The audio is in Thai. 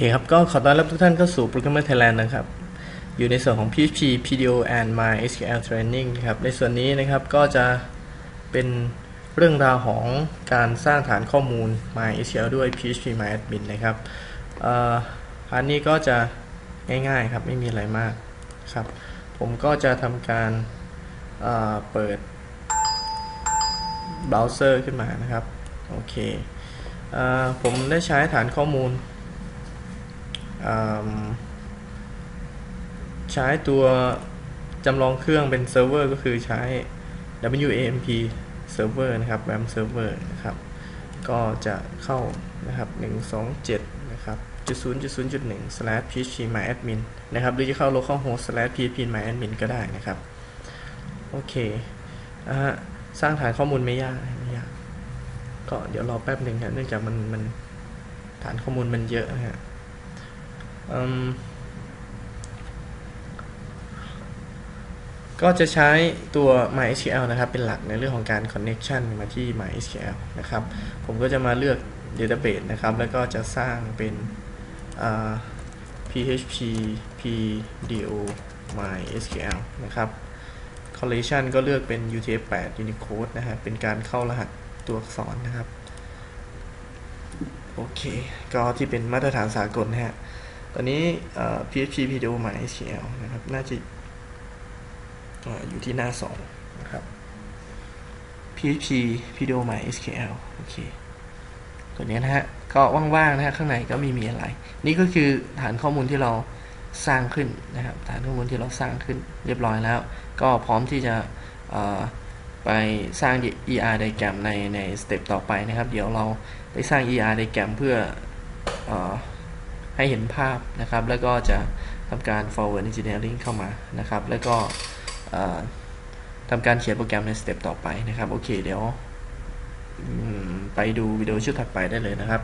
เคครับ ก็ขอต้อนรับทุกท่านเข้าสู่ Programmer Thailand นะครับ อยู่ในส่วนของ PHP PDO and MySQL Training นะครับ ในส่วนนี้นะครับก็จะเป็นเรื่องราวของการสร้างฐานข้อมูล MySQL ด้วย PHP MyAdmin นะครับอ่อพาร์ทนี้ก็จะง่ายๆครับ ไม่มีอะไรมากครับ ผมก็จะทำการเปิดเบราว์เซอร์ขึ้นมานะครับ โอเคอผมได้ใช้ฐานข้อมูล ใช้ตัวจำลองเครื่องเป็นเซิร์ฟเวอร์ก็คือใช้ WAMP server นะครับ WAMP server นะครับ ก็จะเข้านะครับ 127 นะครับจุดศูนย์จุดศูนย์จุดหนึ่ง slash php myadmin นะครับ หรือจะเข้า localhost slash php myadmin ก็ได้นะครับ โอเคนะฮะสร้างฐานข้อมูลไม่ยากไม่ยาก ก็เดี๋ยวรอแป๊บหนึ่งนะเนื่องจากมันมันฐานข้อมูลมันเยอะนะฮะ ก็จะใช้ตัว MySQL นะครับเป็นหลักในเรื่องของการ connection มาที่ MySQL นะครับ ผมก็จะมาเลือก database นะครับ แล้วก็จะสร้างเป็น PHP PDO MySQL นะครับ collection ก็เลือกเป็น UTF-8 Unicode นะฮะเป็นการเข้ารหัสตัวอักษรนะครับ โอเค ก็ที่เป็นมาตรฐานสากลนะฮะ อนนี้ PHP PDO MySQL นะครับ น่าจะอยู่ที่หน้า 2 นะครับ PHP PDO MySQL โอเค ตัวนี้นะฮะ ก็ว่างๆนะฮะ ข้างในก็ม่มีอะไร นี่ก็คือฐานข้อมูลที่เราสร้างขึ้นนะครับ ฐานข้อมูลที่เราสร้างขึ้นเรียบร้อยแล้ว ก็พร้อมที่จะไปสร้าง ER diagram ในในสเต็ปต่อไปนะครับ เดี๋ยวเราไปสร้าง ER diagram เพื่ออ ให้เห็นภาพนะครับ แล้วก็จะทำการ forward engineering เข้ามานะครับ แล้วก็ทำการเขียนโปรแกรมในสเต็ปต่อไปนะครับ โอเค เดี๋ยวไปดูวิดีโอชุดถัดไปได้เลยนะครับ